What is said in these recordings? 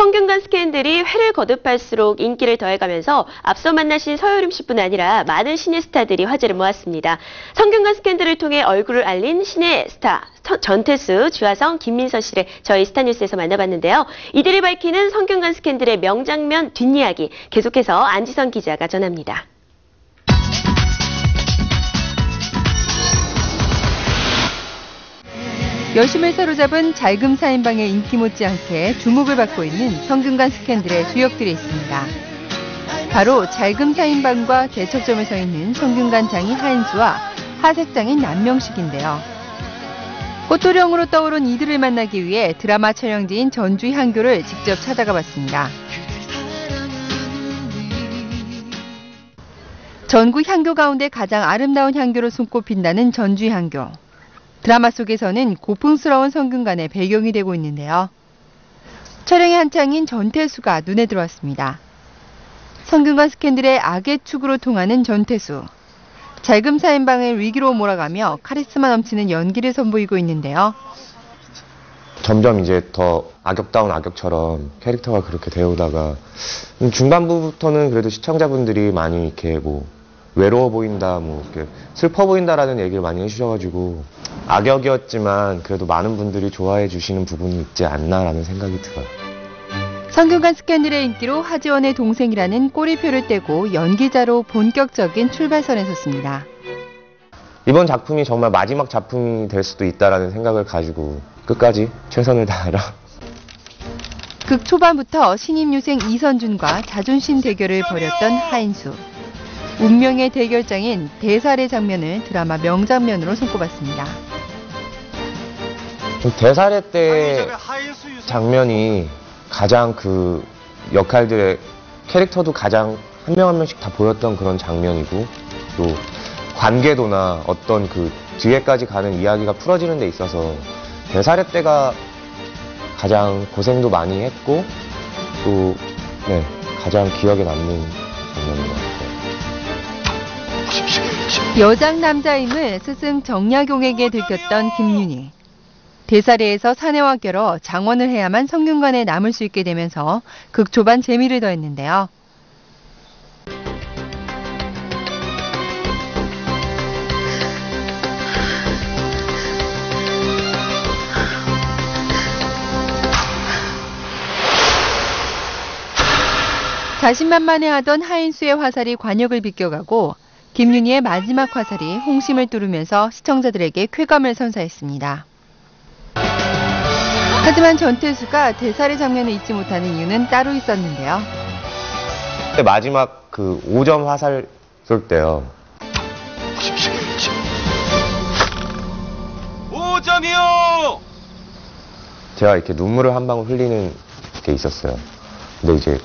성균관 스캔들이 회를 거듭할수록 인기를 더해가면서 앞서 만나신 서효림 씨뿐 아니라 많은 신예 스타들이 화제를 모았습니다. 성균관 스캔들을 통해 얼굴을 알린 신예 스타 서- 전태수, 주하성, 김민서 씨를 저희 스타뉴스에서 만나봤는데요. 이들이 밝히는 성균관 스캔들의 명장면 뒷이야기 계속해서 안지선 기자가 전합니다. 여심을 사로잡은 잘금사인방의 인기 못지않게 주목을 받고 있는 성균관 스캔들의 주역들이 있습니다. 바로 잘금사인방과 대척점에 서 있는 성균관 장인 하인수와 하색장인 남명식인데요. 꽃도령으로 떠오른 이들을 만나기 위해 드라마 촬영지인 전주 향교를 직접 찾아가 봤습니다. 전국 향교 가운데 가장 아름다운 향교로 손꼽힌다는 전주 향교. 드라마 속에서는 고풍스러운 성균관의 배경이 되고 있는데요. 촬영의 한창인 전태수가 눈에 들어왔습니다. 성균관 스캔들의 악의 축으로 통하는 전태수. 잘금사인방을 위기로 몰아가며 카리스마 넘치는 연기를 선보이고 있는데요. 점점 이제 더 악역다운 악역처럼 캐릭터가 그렇게 되어오다가 중반부부터는 그래도 시청자분들이 많이 이렇게 뭐 외로워 보인다, 뭐 이렇게 슬퍼 보인다라는 얘기를 많이 해주셔가지고 악역이었지만 그래도 많은 분들이 좋아해 주시는 부분이 있지 않나라는 생각이 들어요. 성균관 스캔들의 인기로 하지원의 동생이라는 꼬리표를 떼고 연기자로 본격적인 출발선에 섰습니다. 이번 작품이 정말 마지막 작품이 될 수도 있다라는 생각을 가지고 끝까지 최선을 다하라. 극 초반부터 신임 유생 이선준과 자존심 대결을 벌였던 하인수. 운명의 대결장인 대살의 장면을 드라마 명장면으로 손꼽았습니다. 대사례 때 장면이 가장 그 역할들의 캐릭터도 가장 한 명 한 명씩 다 보였던 그런 장면이고 또 관계도나 어떤 그 뒤에까지 가는 이야기가 풀어지는 데 있어서 대사례 때가 가장 고생도 많이 했고 또 네, 가장 기억에 남는 장면인 것 같아요. 여장 남자임을 스승 정약용에게 들켰던 김윤희. 대사례에서 사내와 결어 장원을 해야만 성균관에 남을 수 있게 되면서 극 초반 재미를 더했는데요. 자신만만해하던 하인수의 화살이 관역을 비껴가고 김윤희의 마지막 화살이 홍심을 뚫으면서 시청자들에게 쾌감을 선사했습니다. 하지만 전태수가 대살의 장면을 잊지 못하는 이유는 따로 있었는데요. 그때 마지막 그 5점 화살 쏠 때요. 5점이요! 제가 이렇게 눈물을 한 방울 흘리는 게 있었어요. 근데 이제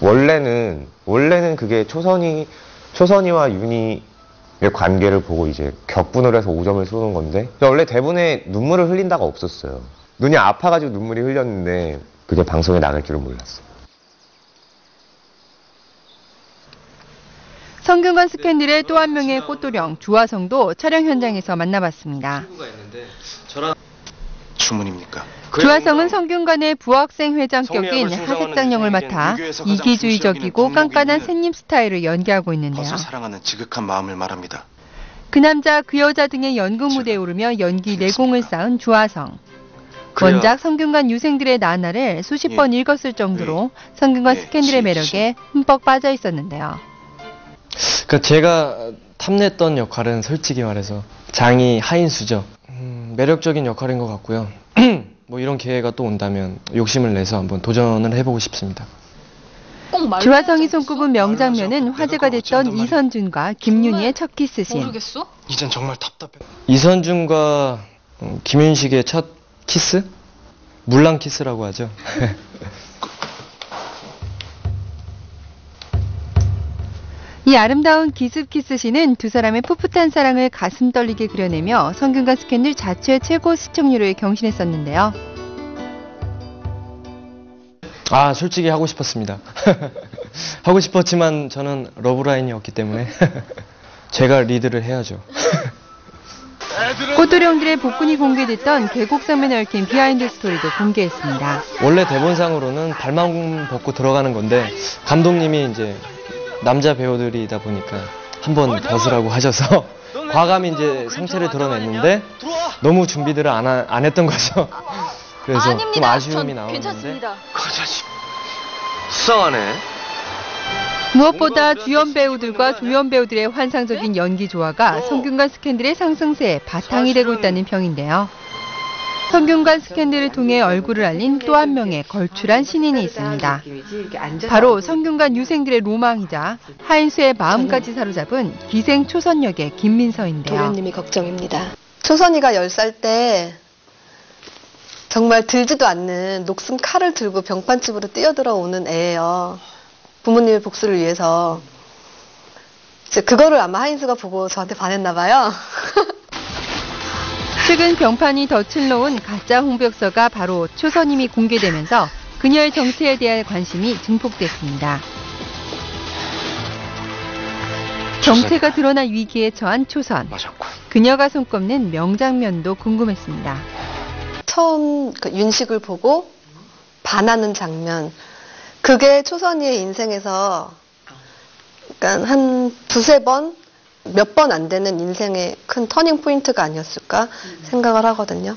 원래는 원래는 그게 초선이 초선이와 윤희의 관계를 보고 이제 격분을 해서 5점을 쏘는 건데 원래 대본에 눈물을 흘린다가 없었어요. 눈이 아파가지고 눈물이 흘렸는데 그게 방송에 나갈 줄은 몰랐어요. 성균관 스캔들의 또 한 명의 꽃도령 주화성도 촬영 현장에서 만나봤습니다. 주문입니까? 주화성은 성균관의 부학생 회장격인 하색장 역을 맡아 이기주의적이고 깐깐한 샌님 스타일을 연기하고 있는데요. 사랑하는 지극한 마음을 말합니다. 그 남자 그 여자 등의 연극 무대에 오르며 연기 내공을 쌓은 주화성. 원작 성균관 유생들의 나날을 수십 예. 번 읽었을 정도로 성균관 예, 스캔들의 시- 매력에 흠뻑 빠져 있었는데요. 그러니까 제가 탐냈던 역할은 솔직히 말해서 장이 하인수죠. 음, 매력적인 역할인 것 같고요. 뭐 이런 기회가 또 온다면 욕심을 내서 한번 도전을 해보고 싶습니다. 주화성이 손꼽은 명장면은 화제가 됐던 이선준과 김윤희의 첫 키스씬. 모르겠어? 이젠 정말 답답해. 이선준과 음, 김윤식의 첫 키스? 물랑 키스라고 하죠. 이 아름다운 기습 키스신은 두 사람의 풋풋한 사랑을 가슴 떨리게 그려내며 성균관 스캔들 자체 최고 시청률을 경신했었는데요. 아, 솔직히 하고 싶었습니다. 하고 싶었지만 저는 러브라인이었기 때문에 제가 리드를 해야죠. 꽃도령들의 복근이 공개됐던 계곡 장면에 얽힌 비하인드 스토리도 공개했습니다. 원래 대본상으로는 발만 벗고 들어가는 건데 감독님이 이제 남자 배우들이다 보니까 한번 벗으라고 하셔서 과감히 이제 상체를 드러냈는데 너무 준비들을 안, 하- 안 했던 거죠. 그래서 좀 아쉬움이 나오는데 그 자식. 수상하네. 무엇보다 주연 배우들과 조연 배우들의 환상적인 연기 조화가 성균관 스캔들의 상승세에 바탕이 되고 있다는 평인데요. 성균관 스캔들을 통해 얼굴을 알린 또 한 명의 걸출한 신인이 있습니다. 바로 성균관 유생들의 로망이자 하인수의 마음까지 사로잡은 기생 초선 역의 김민서인데요. 도련님이 걱정입니다. 초선이가 10살 때 정말 들지도 않는 녹슨 칼을 들고 병판집으로 뛰어들어 오는 애예요. 부모님의 복수를 위해서. 이제 그거를 아마 하인수가 보고 저한테 반했나 봐요. 최근 병판이 덫을 놓은 가짜 홍벽서가 바로 초선임이 공개되면서 그녀의 정체에 대한 관심이 증폭됐습니다. 정체가 드러난 위기에 처한 초선. 그녀가 손꼽는 명장면도 궁금했습니다. 처음 그 윤식을 보고 반하는 장면. 그게 초선이의 인생에서 그러니까 한 두세 번, 몇 번 안 되는 인생의 큰 터닝 포인트가 아니었을까 생각을 하거든요.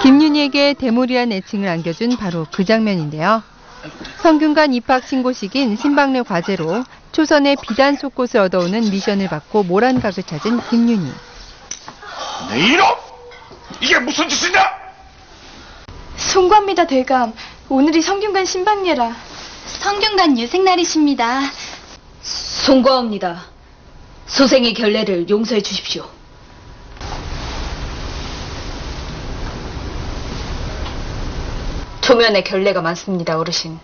김윤희에게 대물이란 애칭을 안겨준 바로 그 장면인데요. 성균관 입학 신고식인 신방래 과제로 초선의 비단 속곳을 얻어오는 미션을 받고 모란각을 찾은 김윤희. 내 이놈! 이게 무슨 짓이냐? 송구합니다, 대감. 오늘이 성균관 신방예라. 성균관 유생날이십니다. 송구합니다. 소생의 결례를 용서해 주십시오. 초면에 결례가 많습니다, 어르신.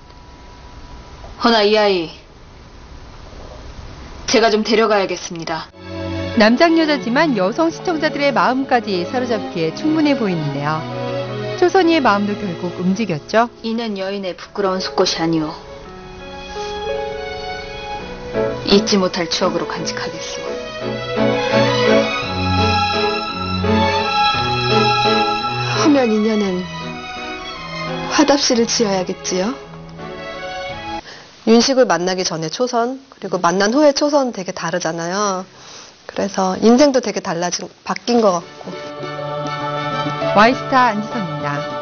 허나 이 아이, 제가 좀 데려가야겠습니다. 남장 여자지만 여성 시청자들의 마음까지 사로잡기에 충분해 보이는데요. 초선이의 마음도 결국 움직였죠. 이는 여인의 부끄러운 속것이 아니오. 잊지 못할 추억으로 간직하겠소. 하면 인연은 화답시를 지어야겠지요. 윤식을 만나기 전에 초선, 그리고 만난 후에 초선 되게 다르잖아요. 그래서 인생도 되게 달라진, 바뀐 것 같고. 와이스타 안지선입니다.